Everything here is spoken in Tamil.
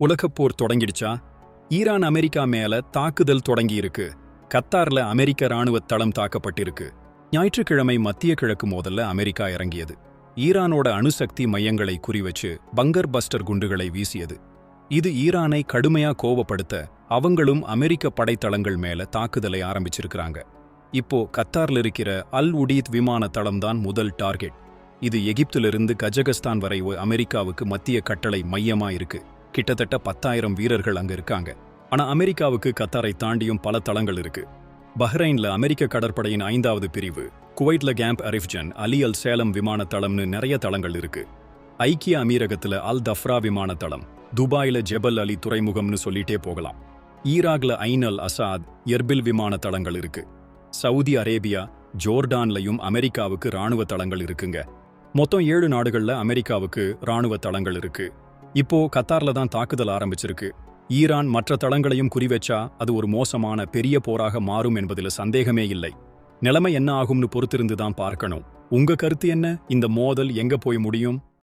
உலகப்போர் தொடங்கிடுச்சா? ஈரான் அமெரிக்கா மேல தாக்குதல் தொடங்கியிருக்கு. கத்தார்ல அமெரிக்க ராணுவ தளம் தாக்கப்பட்டிருக்கு. ஞாயிற்றுக்கிழமை மத்திய கிழக்கு மோதல்ல அமெரிக்கா இறங்கியது. ஈரானோட அணுசக்தி மையங்களை குறிவச்சு பங்கர் பஸ்டர் குண்டுகளை வீசியது. இது ஈரானை கடுமையா கோவப்படுத்த அவங்களும் அமெரிக்க படைத்தளங்கள் மேல தாக்குதலை ஆரம்பிச்சிருக்கிறாங்க. இப்போ கத்தார்ல இருக்கிற அல் உடீத் விமான தளம் தான் முதல் டார்கெட். இது எகிப்திலிருந்து கஜகஸ்தான் வரை அமெரிக்காவுக்கு மத்திய கட்டளை மையமா இருக்கு. கிட்டத்தட்ட பத்தாயிரம் வீரர்கள் அங்க இருக்காங்க. ஆனா அமெரிக்காவுக்கு கத்தாரை தாண்டியும் பல தளங்கள் இருக்கு. பஹ்ரைன்ல அமெரிக்க கடற்படையின் ஐந்தாவது பிரிவு குவைட்ல கேம்ப் அரிஃப்ஜன் அலி அல் சேலம் விமான தளம்னு நிறைய தளங்கள் இருக்கு. ஐக்கிய அமீரகத்துல அல் தஃப்ரா விமான தளம் துபாயில ஜெபல் அலி துறைமுகம்னு சொல்லிட்டே போகலாம். ஈராக்ல ஐன் அல் அசாத் எர்பில் விமான தளங்கள் இருக்கு. சவுதி அரேபியா ஜோர்டான்லயும் அமெரிக்காவுக்கு ராணுவ தளங்கள் இருக்குங்க. மொத்தம் ஏழு நாடுகள்ல அமெரிக்காவுக்கு ராணுவ தளங்கள் இருக்கு. இப்போ கத்தார்ல தான் தாக்குதல் ஆரம்பிச்சிருக்கு. ஈரான் மற்ற தளங்களையும் குறிவச்சா அது ஒரு மோசமான பெரிய போராக மாறும் என்பதில் சந்தேகமே இல்லை. நிலைமை என்ன ஆகும்னு பொறுத்திருந்து தான் பார்க்கணும். உங்க கருத்து என்ன? இந்த மோதல் எங்க போய் முடியும்?